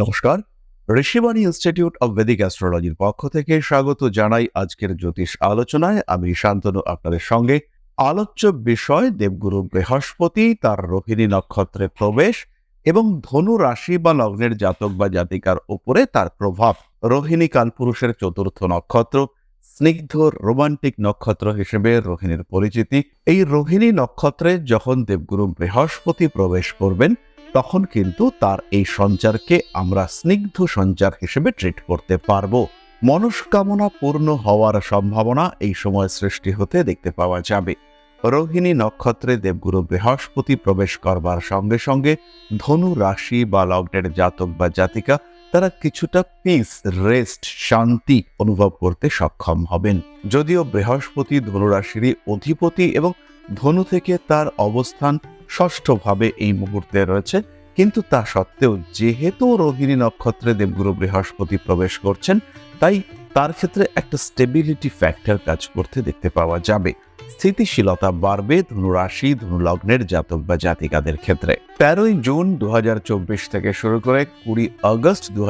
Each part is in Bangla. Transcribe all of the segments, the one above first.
নমস্কার। ঋষিবাণী ইনস্টিটিউট অব বেদিক অ্যাস্ট্রোলজির পক্ষ থেকে স্বাগত জানাই আজকের জ্যোতিষ আলোচনায়। আমি শান্তনু, আপনাদের সঙ্গে। আলোচ্য বিষয়, দেবগুরু বৃহস্পতি, তার রোহিণী নক্ষত্রে প্রবেশ এবং ধনু রাশি বা লগ্নের জাতক বা জাতিকার উপরে তার প্রভাব। রোহিণী কালপুরুষের চতুর্থ নক্ষত্র, স্নিগ্ধ রোমান্টিক নক্ষত্র হিসেবে রোহিণীর পরিচিতি। এই রোহিণী নক্ষত্রে যখন দেবগুরু বৃহস্পতি প্রবেশ করবেন তখন কিন্তু তার এই সঞ্চারকে আমরা স্নিগ্ধ সঞ্চার হিসেবে ট্রিট করতে পারব। মনস্কামনা পূর্ণ হওয়ার সম্ভাবনা এই সময় সৃষ্টি হতে দেখতে পাওয়া যাবে। রোহিণী নক্ষত্রে দেবগুরু বৃহস্পতি প্রবেশ করবার সঙ্গে সঙ্গে ধনু রাশি বা লগ্নের জাতক বা জাতিকা তারা কিছুটা পিস রেস্ট শান্তি অনুভব করতে সক্ষম হবেন। যদিও বৃহস্পতি ধনুরাশিরই অধিপতি এবং ধনু থেকে তার অবস্থান ষষ্ঠভাবে এই মুহূর্তে রয়েছে। কিন্তু তা সত্ত্বেও যেহেতু রোহিণী নক্ষত্রে দেবগুরু বৃহস্পতি প্রবেশ করছেন, তাই তার ক্ষেত্রে একটা স্টেবিলিটি ফ্যাক্টর কাজ করতে দেখতে পাওয়া যাবে। স্থিতিশীলতা বাড়বে ধনুরাশি, ধনুলগ্নের জাতক বা জাতিকাদের ক্ষেত্রে। তেরোই জুন দু হাজার চব্বিশ থেকে শুরু করে কুড়ি আগস্ট দু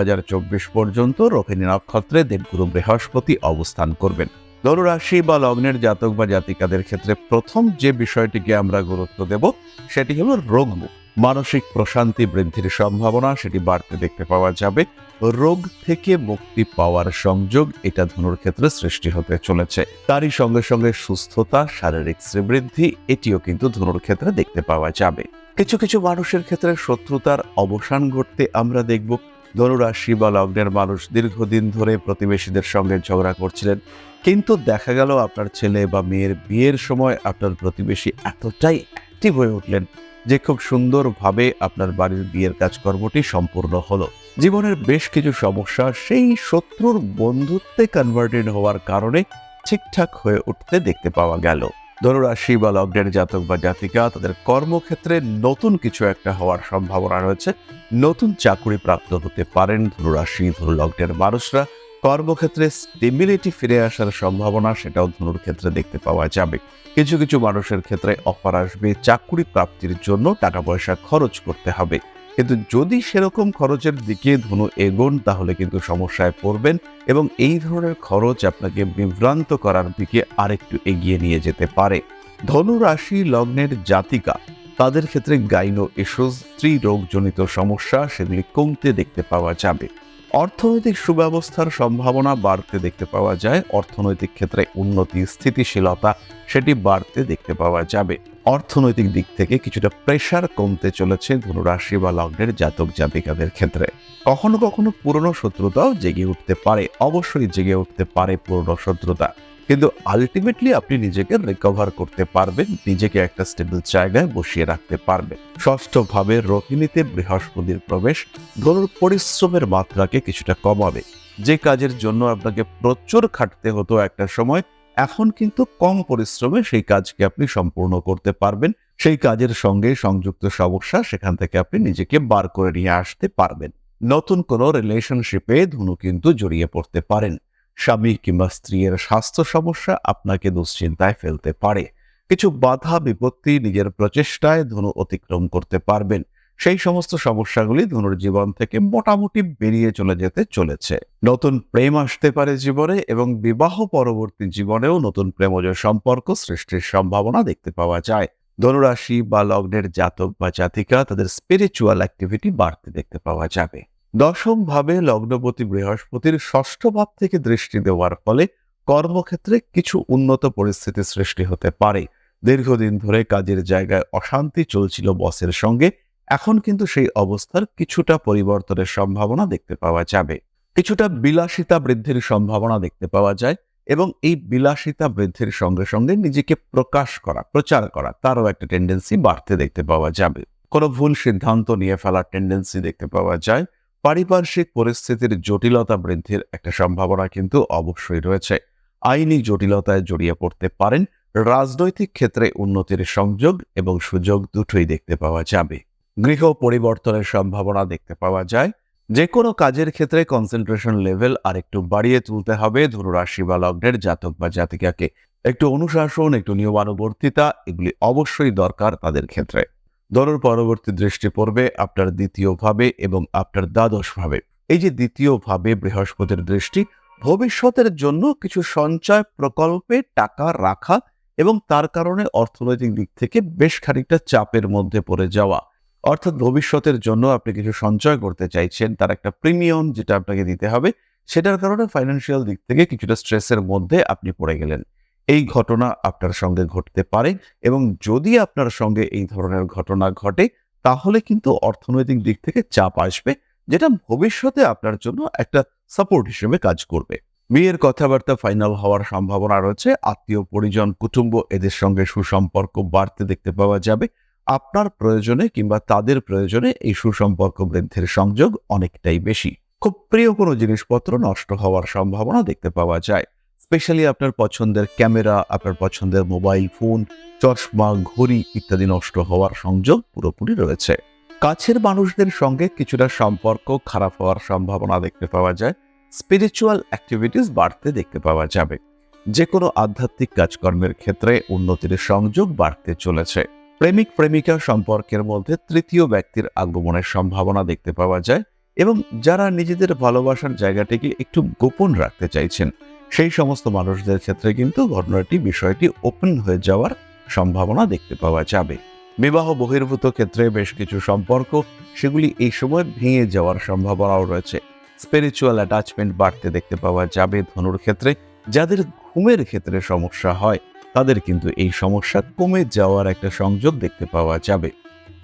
পর্যন্ত রোহিণী নক্ষত্রে দেবগুরু বৃহস্পতি অবস্থান করবেন। ধনুরাশি বা লগ্নের জাতক বা জাতিকাদের ক্ষেত্রে প্রথম যে বিষয়টিকে আমরা গুরুত্ব দেব, সেটি হলো রোগমুখ। মানসিক প্রশান্তি বৃদ্ধির সম্ভাবনা, সেটি বাড়তে দেখতে পাওয়া যাবে। রোগ থেকে মুক্তি পাওয়ার সংযোগ, এটা ধনুর ক্ষেত্রে সৃষ্টি হতে চলেছে। তারই সঙ্গে সঙ্গে সুস্থতা, শারীরিক শ্রীবৃদ্ধি, এটিও কিন্তু ধনুর ক্ষেত্রে দেখতে পাওয়া যাবে। কিছু কিছু মানুষের ক্ষেত্রে শত্রুতার অবসান ঘটতে আমরা দেখব। ধনুরাশি বা লগ্নের মানুষ দীর্ঘদিন ধরে প্রতিবেশীদের সঙ্গে ঝগড়া করছিলেন। কিন্তু দেখা গেল আপনার ছেলে বা মেয়ের বিয়ের সময় আপনার প্রতিবেশী এতটাই অ্যাক্টিভ হয়ে উঠলেন যে খুব সুন্দরভাবে আপনার বাড়ির বিয়ের কাজকর্মটি সম্পূর্ণ হলো। জীবনের বেশ কিছু সমস্যা সেই শত্রুর বন্ধুত্বে কনভার্টেড হওয়ার কারণে ঠিকঠাক হয়ে উঠতে দেখতে পাওয়া গেল। ধনুরাশি বা লগ্নের জাতক বা জাতিকা, তাদের কর্মক্ষেত্রে নতুন কিছু একটা হওয়ার সম্ভাবনা রয়েছে। নতুন চাকরি প্রাপ্ত হতে পারেন ধনুরাশি, ধনুলগ্নের মানুষরা। কর্মক্ষেত্রে স্টেবিলিটি ফিরে আসার সম্ভাবনা, সেটাও ধনুর ক্ষেত্রে দেখতে পাওয়া যাবে। কিছু কিছু মানুষের ক্ষেত্রে অফার আসবে, চাকরি প্রাপ্তির জন্য টাকা পয়সা খরচ করতে হবে। কিন্তু যদি সেরকম খরচের দিকে ধনু এগোন, তাহলে কিন্তু সমস্যায় পড়বেন এবং এই ধরনের খরচ আপনাকে বিভ্রান্ত করার দিকে আরেকটু এগিয়ে নিয়ে যেতে পারে। ধনু রাশি লগ্নের জাতিকা, তাদের ক্ষেত্রে গাইনো ইস্যুস স্ত্রী রোগজনিত সমস্যা, সেগুলি কমতে দেখতে পাওয়া যাবে। অর্থনৈতিক সুব্যবস্থার সম্ভাবনা বাড়তে দেখতে পাওয়া যায়। অর্থনৈতিক ক্ষেত্রে উন্নতি, স্থিতিশীলতা সেটি বাড়তে দেখতে পাওয়া যাবে। অর্থনৈতিক দিক থেকে কিছুটা প্রেশার কমতে চলেছে ধনুরাশি বা লগ্নের জাতক জাতিকাদের ক্ষেত্রে। কখনো কখনো পুরনো শত্রুতাও জেগে উঠতে পারে। অবশ্যই জেগে উঠতে পারে পুরনো শত্রুতা। কিন্তু আলটিমেটলি আপনি নিজেকে রিকভার করতে পারবেন, নিজেকে একটা স্টেবল জায়গায় বসিয়ে রাখতে পারবেন। ষষ্ঠভাবে রোহিণীতে বৃহস্পতির প্রবেশ ধনুর পরিশ্রমের মাত্রাকে কিছুটা কমাবে। যে কাজের জন্য আপনাকে প্রচুর খাটতে হতো একটা সময়, এখন কিন্তু কম পরিশ্রমে সেই কাজকে আপনি সম্পূর্ণ করতে পারবেন। সেই কাজের সঙ্গে সংযুক্ত সমস্যা, সেখান থেকে আপনি নিজেকে বার করে নিয়ে আসতে পারবেন। নতুন কোনো রিলেশনশিপে ধনু কিন্তু জড়িয়ে পড়তে পারেন। স্বামী কিংবা স্ত্রীর স্বাস্থ্য সমস্যা আপনাকে দুশ্চিন্তায় ফেলতে পারে। কিছু বাধা, বিপত্তি নিজের প্রচেষ্টায় ধনু অতিক্রম করতে পারবেন। সেই সমস্ত সমস্যাগুলি ধনুর জীবন থেকে মোটামুটি বেরিয়ে চলে যেতে চলেছে। নতুন প্রেম আসতে পারে জীবনে এবং বিবাহ পরবর্তী জীবনেও নতুন প্রেমজ সম্পর্ক সৃষ্টির সম্ভাবনা দেখতে পাওয়া যায়। ধনুরাশি বা লগ্নের জাতক বা জাতিকা তাদের স্পিরিচুয়াল অ্যাক্টিভিটি বাড়তে দেখতে পাওয়া যাবে। দশম ভাবে লগ্নপতি বৃহস্পতির ষষ্ঠ ভাব থেকে দৃষ্টি দেওয়ার ফলে কর্মক্ষেত্রে কিছু উন্নত পরিস্থিতি সৃষ্টি হতে পারে। দীর্ঘদিন ধরে কাজের জায়গায় অশান্তি চলছিল বসের সঙ্গে, এখন কিন্তু সেই অবস্থার কিছুটা পরিবর্তনের সম্ভাবনা দেখতে পাওয়া যাবে। কিছুটা বিলাসিতা বৃদ্ধির সম্ভাবনা দেখতে পাওয়া যায় এবং এই বিলাসিতা বৃদ্ধির সঙ্গে সঙ্গে নিজেকে প্রকাশ করা, প্রচার করা, তারও একটা টেন্ডেন্সি বাড়তে দেখতে পাওয়া যাবে। কোনো ভুল সিদ্ধান্ত নিয়ে ফেলার টেন্ডেন্সি দেখতে পাওয়া যায়। পারিপার্শ্বিক পরিস্থিতির জটিলতা বৃদ্ধির একটা সম্ভাবনা কিন্তু অবশ্যই রয়েছে। আইনি জটিলতায় জড়িয়ে পড়তে পারেন, রাজনৈতিক ক্ষেত্রে উন্নতির সংযোগ এবং সুযোগ দুটোই দেখতে পাওয়া যাবে। গৃহ পরিবর্তনের সম্ভাবনা দেখতে পাওয়া যায়। যে কোনো কাজের ক্ষেত্রে কনসেন্ট্রেশন লেভেল আর একটু বাড়িয়ে তুলতে হবে। ধনুরাশি বা লগ্নের জাতক বা জাতিকাকে। একটু অনুশাসন, একটু নিয়মানুবর্তিতা, এগুলি অবশ্যই দরকার তাদের ক্ষেত্রে। ধনুর পরবর্তী দৃষ্টি পড়বে আপনার দ্বিতীয় ভাবে এবং আপনার দ্বাদশ ভাবে। এই যে দ্বিতীয় ভাবে বৃহস্পতির দৃষ্টি, ভবিষ্যতের জন্য কিছু সঞ্চয় প্রকল্পে টাকা রাখা এবং তার কারণে অর্থনৈতিক দিক থেকে বেশ খানিকটা চাপের মধ্যে পড়ে যাওয়া। অর্থাৎ ভবিষ্যতের জন্য আপনি কিছু সঞ্চয় করতে চাইছেন, তার একটা প্রিমিয়াম যেটা আপনাকে দিতে হবে, সেটার কারণে ফাইন্যান্সিয়াল দিক থেকে কিছুটা স্ট্রেসের মধ্যে আপনি পড়ে গেলেন। এই ঘটনা আপনার সঙ্গে ঘটতে পারে এবং যদি আপনার সঙ্গে এই ধরনের ঘটনা ঘটে, তাহলে কিন্তু অর্থনৈতিক দিক থেকে চাপ আসবে, যেটা ভবিষ্যতে আপনার জন্য একটা সাপোর্ট হিসেবে কাজ করবে। বিয়ের কথাবার্তা ফাইনাল হওয়ার সম্ভাবনা রয়েছে, আত্মীয়, পরিজন, কুটুম্ব এদের সঙ্গে সুসম্পর্ক বাড়তে দেখতে পাওয়া যাবে। আপনার প্রয়োজনে কিংবা তাদের প্রয়োজনে এই সুসম্পর্ক বৃদ্ধির সংযোগ অনেকটাই বেশি। খুব প্রিয় কোনো জিনিসপত্র নষ্ট হওয়ার সম্ভাবনা দেখতে পাওয়া যায়। স্পেশালি আপনার পছন্দের ক্যামেরা, আপনার পছন্দের মোবাইল ফোন, চশমা, ঘড়ি ইত্যাদি নষ্ট হওয়ার সংযোগ পুরোপুরি রয়েছে। কাছের মানুষদের সঙ্গে কিছুটা সম্পর্ক খারাপ হওয়ার সম্ভাবনা দেখতে পাওয়া যায়। স্পিরিচুয়াল অ্যাক্টিভিটিস বাড়তে দেখতে পাওয়া যাবে। যে কোনো আধ্যাত্মিক কাজকর্মের ক্ষেত্রে উন্নতির সংযোগ বাড়তে চলেছে। প্রেমিক, প্রেমিকা সম্পর্কের মধ্যে তৃতীয় ব্যক্তির আগমনের সম্ভাবনা দেখতে পাওয়া যায় এবং যারা নিজেদের ভালোবাসার জায়গাটিকে একটু গোপন রাখতে চাইছেন সেই সমস্ত মানুষদের ক্ষেত্রে কিন্তু ঘটনাটি, বিষয়টি ওপেন হয়ে যাওয়ার সম্ভাবনা দেখতে পাওয়া যাবে। বিবাহ বহির্ভূত ক্ষেত্রে বেশ কিছু সম্পর্ক, সেগুলি এই সময় ভেঙে যাওয়ার সম্ভাবনাও রয়েছে। স্পিরিচুয়াল অ্যাটাচমেন্ট বাড়তে দেখতে পাওয়া যাবে ধনুর ক্ষেত্রে। যাদের ঘুমের ক্ষেত্রে সমস্যা হয়, তাদের কিন্তু এই সমস্যা কমে যাওয়ার একটা সংযোগ দেখতে পাওয়া যাবে।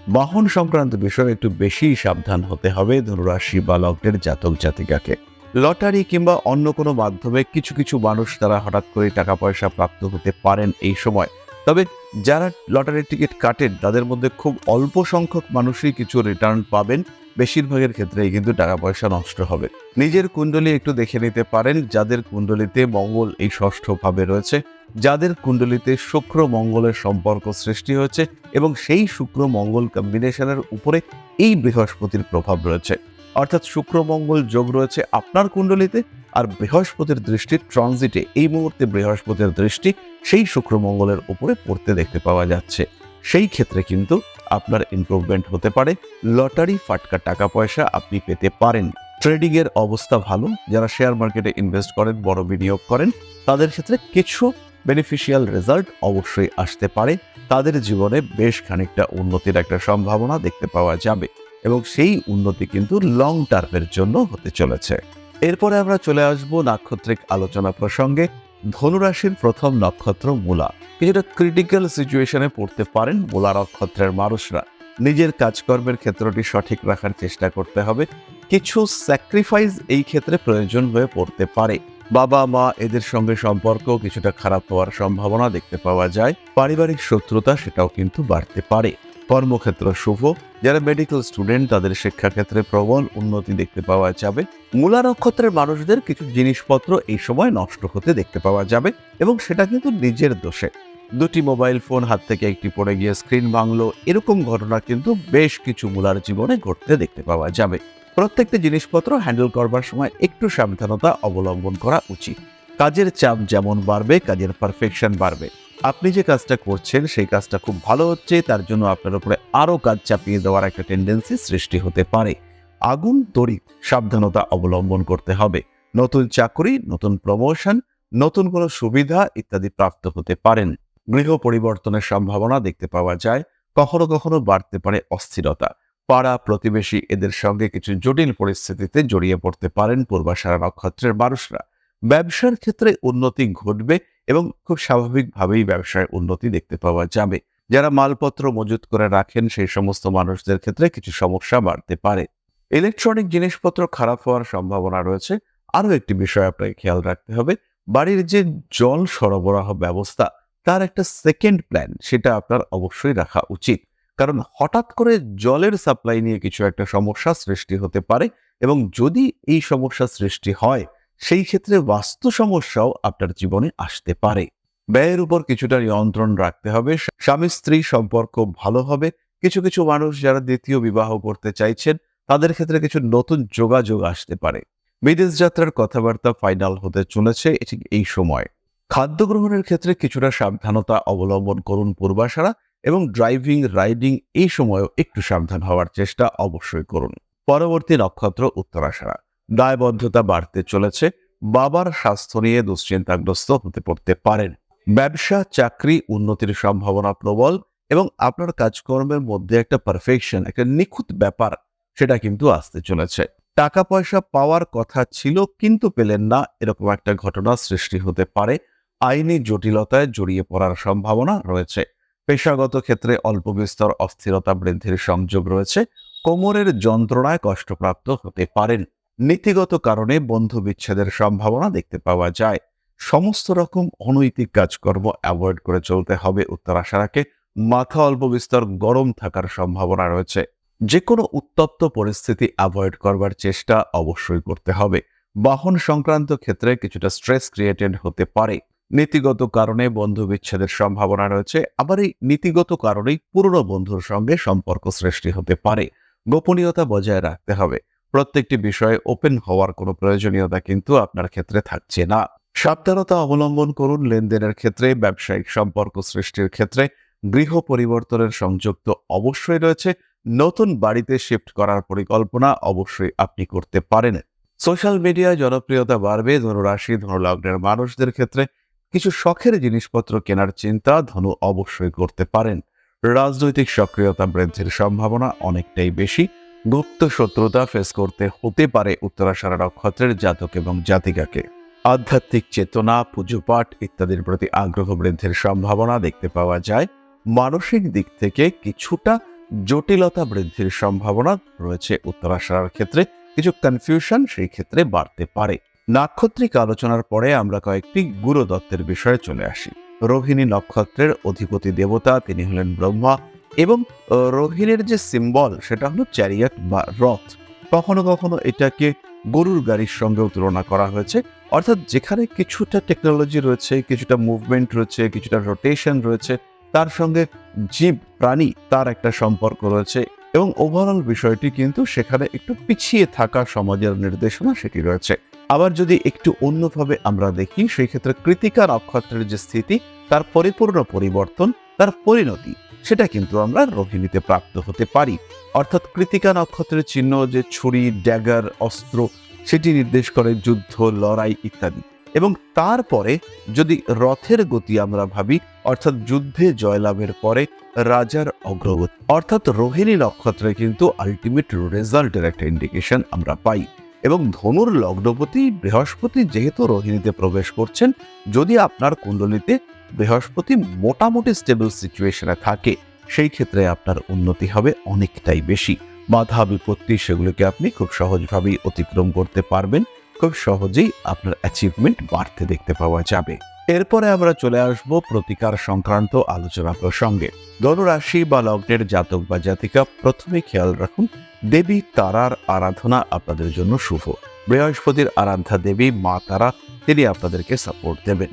বাহন সংক্রান্ত বিষয়ে একটু বেশি সাবধান হতে হবে ধনুরাশি বা লগ্নের জাতক জাতিকাকে। লটারি কিংবা অন্য কোনো মাধ্যমে কিছু কিছু মানুষ তারা হঠাৎ করে টাকা পয়সা প্রাপ্ত হতে পারেন এই সময়। তবে যারা লটারির টিকিট কাটেন, তাদের মধ্যে খুব অল্প সংখ্যক মানুষই কিছু রিটার্ন পাবেন। বেশিরভাগের ক্ষেত্রেই কিন্তু টাকা পয়সা নষ্ট হবে। নিজের কুণ্ডলী একটু দেখে নিতে পারেন, যাদের কুণ্ডলিতে মঙ্গল এই ষষ্ঠ ভাবে রয়েছে, যাদের কুণ্ডলিতে শুক্র মঙ্গলের সম্পর্ক সৃষ্টি হয়েছে এবং সেই শুক্র মঙ্গল কম্বিনেশনের উপরে এই বৃহস্পতির প্রভাব রয়েছে। অর্থাৎ শুক্র, মঙ্গল যোগ রয়েছে আপনার কুণ্ডলিতে আর বৃহস্পতির দৃষ্টি ট্রানজিটে। এই মুহূর্তে বৃহস্পতির দৃষ্টি সেই শুক্র, মঙ্গলের উপরে পড়তে দেখতে পাওয়া যাচ্ছে। সেই ক্ষেত্রে কিন্তু আপনার ইমপ্রুভমেন্ট হতে পারে। লটারি, ফাটকা, টাকা পয়সা আপনি পেতে পারেন। ট্রেডিং এর অবস্থা ভালো। যারা শেয়ার মার্কেটে ইনভেস্ট করেন, বড় বিনিয়োগ করেন, তাদের ক্ষেত্রে কিছু বেনিফিশিয়াল রেজাল্ট অবশ্যই আসতে পারে। তাদের জীবনে বেশ খানিকটা উন্নতির একটা সম্ভাবনা দেখতে পাওয়া যাবে। এবং সেই উন্নতি কিন্তু লং টার্মের জন্য হতে চলেছে। এরপরে আমরা চলে আসব নাক্ষত্রিক আলোচনা প্রসঙ্গে। ধনুরাশির প্রথম নক্ষত্র মূলা। কিছুটা ক্রিটিক্যাল সিচুয়েশনে পড়তে পারেন মূলা নক্ষত্রের মানুষরা। নিজের কাজকর্মের ক্ষেত্রটি সঠিক রাখার চেষ্টা করতে হবে। কিছু স্যাক্রিফাইস এই ক্ষেত্রে প্রয়োজন হয়ে পড়তে পারে। বাবা, মা এদের সঙ্গে সম্পর্ক কিছুটা খারাপ হওয়ার সম্ভাবনা দেখতে পাওয়া যায়। পারিবারিক শত্রুতা সেটাও কিন্তু বাড়তে পারে। কর্মক্ষেত্র শুভ। যারা মেডিকেল স্টুডেন্ট তাদের শিক্ষাক্ষেত্রে প্রবল উন্নতি দেখতে পাওয়া যাবে। মূলা নক্ষত্রের মানুষদের কিছু জিনিসপত্র এই সময় নষ্ট হতে দেখতে পাওয়া যাবে এবং সেটা কিন্তু নিজের দোষে। দুটি মোবাইল ফোন হাত থেকে একটি পড়ে গিয়ে স্ক্রিন ভাঙলো, এরকম ঘটনা কিন্তু বেশ কিছু মূলার জীবনে ঘটতে দেখতে পাওয়া যাবে। প্রত্যেকটি জিনিসপত্র হ্যান্ডেল করবার সময় একটু সাবধানতা অবলম্বন করা উচিত। কাজের চাপ যেমন বাড়বে, কাজের পারফেকশন বাড়বে। আপনি যে কাজটা করছেন, সেই কাজটা খুব ভালো হচ্ছে, তার জন্য আপনার উপরে আরও কাজ চাপিয়ে দেওয়ার একটা টেন্ডেন্সি সৃষ্টি হতে পারে। আগুন, তড়িৎ, সাবধানতা অবলম্বন করতে হবে। নতুন চাকরি, নতুন প্রমোশন নতুন কোনো সুবিধা ইত্যাদি প্রাপ্ত হতে পারেন। গৃহ পরিবর্তনের সম্ভাবনা দেখতে পাওয়া যায়। কখনো কখনো বাড়তে পারে অস্থিরতা। পাড়া প্রতিবেশী এদের সঙ্গে কিছু জটিল পরিস্থিতিতে জড়িয়ে পড়তে পারেন পূর্বাশারা নক্ষত্রের মানুষরা। ব্যবসার ক্ষেত্রে উন্নতি ঘটবে এবং খুব স্বাভাবিকভাবেই ব্যবসায় উন্নতি দেখতে পাওয়া যাবে। যারা মালপত্র মজুত করে রাখেন, সেই সমস্ত মানুষদের ক্ষেত্রে কিছু সমস্যা বাড়তে পারে। ইলেকট্রনিক জিনিসপত্র খারাপ হওয়ার সম্ভাবনা রয়েছে। আরও একটি বিষয় আপনাকে খেয়াল রাখতে হবে, বাড়ির যে জল সরবরাহ ব্যবস্থা, তার একটা সেকেন্ড প্ল্যান সেটা আপনার অবশ্যই রাখা উচিত। কারণ হঠাৎ করে জলের সাপ্লাই নিয়ে কিছু একটা সমস্যা সৃষ্টি হতে পারে এবং যদি এই সমস্যা সৃষ্টি হয় সেই ক্ষেত্রে বাস্তু সমস্যাও আপনার জীবনে আসতে পারে। ব্যয়ের উপর কিছুটা নিয়ন্ত্রণ রাখতে হবে স্বামী স্ত্রী সম্পর্ক ভালো হবে, কিছু কিছু মানুষ যারা দ্বিতীয় বিবাহ করতে চাইছেন, তাদের ক্ষেত্রে কিছু নতুন যোগাযোগ আসতে পারে। বিদেশ যাত্রার কথাবার্তা ফাইনাল হতে চলেছে এটি এই সময়। খাদ্য গ্রহণের ক্ষেত্রে কিছুটা সাবধানতা অবলম্বন করুন পূর্বাশারা এবং ড্রাইভিং, রাইডিং এই সময়ও একটু সাবধান হওয়ার চেষ্টা অবশ্যই করুন। পরবর্তী নক্ষত্র উত্তরাষাঢ়া দায়বদ্ধতা বাড়তে চলেছে, বাবার স্বাস্থ্য নিয়ে দুশ্চিন্তাগ্রস্ত হতে পড়তে পারেন। ব্যবসা, চাকরি, উন্নতির সম্ভাবনা প্রবল এবং আপনার কাজকর্মের মধ্যে একটা পারফেকশন একটা নিখুঁত ব্যাপার, সেটা কিন্তু আসতে চলেছে। টাকা পয়সা পাওয়ার কথা ছিল কিন্তু পেলেন না, এরকম একটা ঘটনা সৃষ্টি হতে পারে। আইনি জটিলতায় জড়িয়ে পড়ার সম্ভাবনা রয়েছে। পেশাগত ক্ষেত্রে অল্প বিস্তর অস্থিরতা বৃদ্ধির সংযোগ রয়েছে। কোমরের যন্ত্রণায় কষ্টপ্রাপ্ত হতে পারেন। নীতিগত কারণে বন্ধু বিচ্ছেদের সম্ভাবনা দেখতে পাওয়া যায়। সমস্ত রকম অনৈতিক কাজকর্ম অ্যাভয়েড করে চলতে হবে উত্তর উত্তরাশারাকে মাথা অল্প বিস্তর গরম থাকার সম্ভাবনা রয়েছে। যে কোনো উত্তপ্ত পরিস্থিতি অ্যাভয়েড করবার চেষ্টা অবশ্যই করতে হবে। বাহন সংক্রান্ত ক্ষেত্রে কিছুটা স্ট্রেস ক্রিয়েটেড হতে পারে। নীতিগত কারণে বন্ধু বিচ্ছেদের সম্ভাবনা রয়েছে। আবার এই নীতিগত কারণেই পুরনো বন্ধুর সঙ্গে সম্পর্ক সৃষ্টি হতে পারে। গোপনীয়তা বজায় রাখতে হবে। প্রত্যেকটি বিষয়ে ওপেন হওয়ার কোনো প্রয়োজনীয়তা কিন্তু আপনার ক্ষেত্রে থাকছে না। সাবধানতা অবলম্বন করুন লেনদেনের ক্ষেত্রে, ব্যবসায়িক সম্পর্ক সৃষ্টির ক্ষেত্রে। গৃহ পরিবর্তনের সংযোগ তো অবশ্যই রয়েছে। নতুন বাড়িতে শিফট করার পরিকল্পনা অবশ্যই আপনি করতে পারেন। সোশ্যাল মিডিয়ায় জনপ্রিয়তা বাড়বে। ধনুরাশি, ধনুলগ্নের মানুষদের ক্ষেত্রে কিছু শখের জিনিসপত্র কেনার চিন্তা ধনু অবশ্যই করতে পারেন। রাজনৈতিক সক্রিয়তা বৃদ্ধির সম্ভাবনা অনেকটাই বেশি। গুপ্ত শত্রুতা ফেস করতে হতে পারে উত্তরাষাঢ়া নক্ষত্রের জাতক এবং জাতিকাকে। আধ্যাত্মিক চেতনা, পুজোপাঠ ইত্যাদির প্রতি আগ্রহ বৃদ্ধির সম্ভাবনা দেখতে পাওয়া যায়। মানসিক দিক থেকে কিছুটা জটিলতা বৃদ্ধির সম্ভাবনা রয়েছে উত্তরাষাঢ়ার ক্ষেত্রে। কিছু কনফিউশন সেই ক্ষেত্রে বাড়তে পারে। নাক্ষত্রিক আলোচনার পরে আমরা কয়েকটি গুরুদত্তের বিষয়ে চলে আসি। রোহিণী নক্ষত্রের অধিপতি দেবতা, তিনি হলেন ব্রহ্মা। এবং রোহিণীর যে সিম্বল সেটা হলো চ্যারিয়াট বা রথ। কখনো কখনো এটাকে গরুর গাড়ির সঙ্গেও তুলনা করা হয়েছে। অর্থাৎ যেখানে কিছুটা টেকনোলজি রয়েছে, কিছুটা মুভমেন্ট রয়েছে, কিছুটা রোটেশন রয়েছে, তার সঙ্গে জীব, প্রাণী তার একটা সম্পর্ক রয়েছে এবং ওভারঅল বিষয়টি কিন্তু সেখানে একটু পিছিয়ে থাকা সমাজের নির্দেশনা সেটি রয়েছে। আবার যদি একটু অন্যভাবে আমরা দেখি, সেই ক্ষেত্রে কৃতিকা নক্ষত্রের যে স্থিতি, তার পরিপূর্ণ পরিবর্তন, তার পরিণতি সেটা কিন্তু আমরা রোহিণীতে প্রাপ্ত হতে পারি। অর্থাৎ কৃতিকা নক্ষত্রের চিহ্ন যে ছুরি, ড্যাগার, অস্ত্র, সেটি নির্দেশ করে যুদ্ধ, লড়াই ইত্যাদি। এবং তারপরে যদি রথের গতি আমরা ভাবি, অর্থাৎ যুদ্ধে জয়লাভের পরে রাজার অগ্রগতি। অর্থাৎ রোহিণী নক্ষত্রে কিন্তু আলটিমেট রেজাল্টের একটা ইন্ডিকেশন আমরা পাই। এবং ধনুর লগ্নপতি বৃহস্পতি যেহেতু রোহিণীতে প্রবেশ করছেন, যদি আপনার কুণ্ডলিতে বৃহস্পতি মোটামুটি স্টেবল সিচুয়েশনে থাকে, সেই ক্ষেত্রে আপনার উন্নতি হবে অনেকটাই বেশি। বাধা, বিপত্তি সেগুলোকে আপনি খুব সহজভাবেই অতিক্রম করতে পারবেন, খুব সহজেই আপনার অ্যাচিভমেন্ট বাড়তে দেখতে পাওয়া যাবে। এরপরে আমরা চলে আসব প্রতিকার সংক্রান্ত আলোচনা প্রসঙ্গে। ধনুরাশি বা লগ্নের জাতক বা জাতিকা, প্রথমে খেয়াল রাখুন, দেবী, তারার আরাধনা আপনাদের জন্য শুভ। বৃহস্পতির আরাধ্যা দেবী, মা, তারা, তিনি আপনাদেরকে সাপোর্ট দেবেন।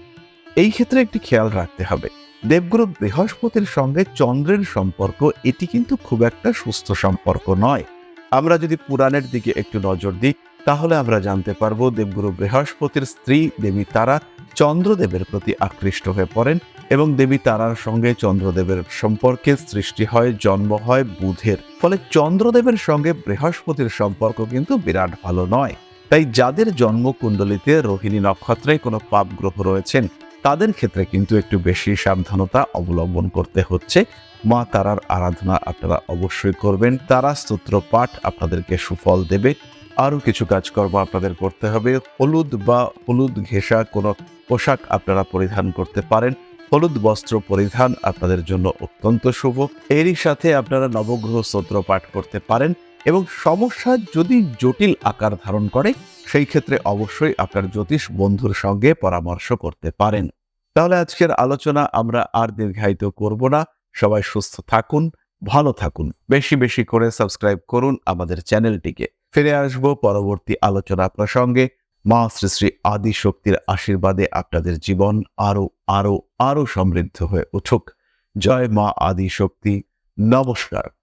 এই ক্ষেত্রে একটি খেয়াল রাখতে হবে। দেবগুরু বৃহস্পতির সঙ্গে চন্দ্রের সম্পর্ক, এটি কিন্তু খুব একটা সুস্থ সম্পর্ক নয়। আমরা যদি পুরাণের দিকে একটু নজর দিই, তাহলে আমরা জানতে পারব দেবগুরু বৃহস্পতির স্ত্রী দেবী তারা চন্দ্রদেবের প্রতি আকৃষ্ট হয়ে পড়েন এবং দেবী তারার সঙ্গে চন্দ্রদেবের সম্পর্কে সৃষ্টি হয়, জন্ম হয় বুধের। ফলে চন্দ্রদেবের সঙ্গে বৃহস্পতির সম্পর্ক কিন্তু বিরাট ভালো নয়। তাই যাদের জন্মকুণ্ডলিতে রোহিণী নক্ষত্রে কোনো পাপ গ্রহ রয়েছেন তাদের ক্ষেত্রে কিন্তু একটু বেশি সাবধানতা অবলম্বন করতে হচ্ছে। মা তারার আরাধনা আপনারা অবশ্যই করবেন। তারা স্তোত্র পাঠ আপনাদেরকে সুফল দেবে। আরও কিছু কাজকর্ম আপনাদের করতে হবে। হলুদ বা হলুদ ঘেঁষা কোনো পোশাক আপনারা পরিধান করতে পারেন। হলুদ বস্ত্র পরিধান আপনাদের জন্য অত্যন্ত শুভ। এরই সাথে আপনারা নবগ্রহ স্তোত্র পাঠ করতে পারেন। এবং সমস্যা যদি জটিল আকার ধারণ করে, সেই ক্ষেত্রে অবশ্যই আপনার জ্যোতিষ বন্ধুর সঙ্গে পরামর্শ করতে পারেন। তাহলে আজকের আলোচনা আমরা আর দীর্ঘায়িত করব না। সবাই সুস্থ থাকুন, ভালো থাকুন। বেশি বেশি করে সাবস্ক্রাইব করুন আমাদের চ্যানেলটিকে। ফিরে আসব পরবর্তী আলোচনা প্রসঙ্গে। মা শ্রী শ্রী আদি শক্তির আশীর্বাদে আপনাদের জীবন আরও আরও আরও সমৃদ্ধ হয়ে উঠুক। জয় মা আদি শক্তি নমস্কার।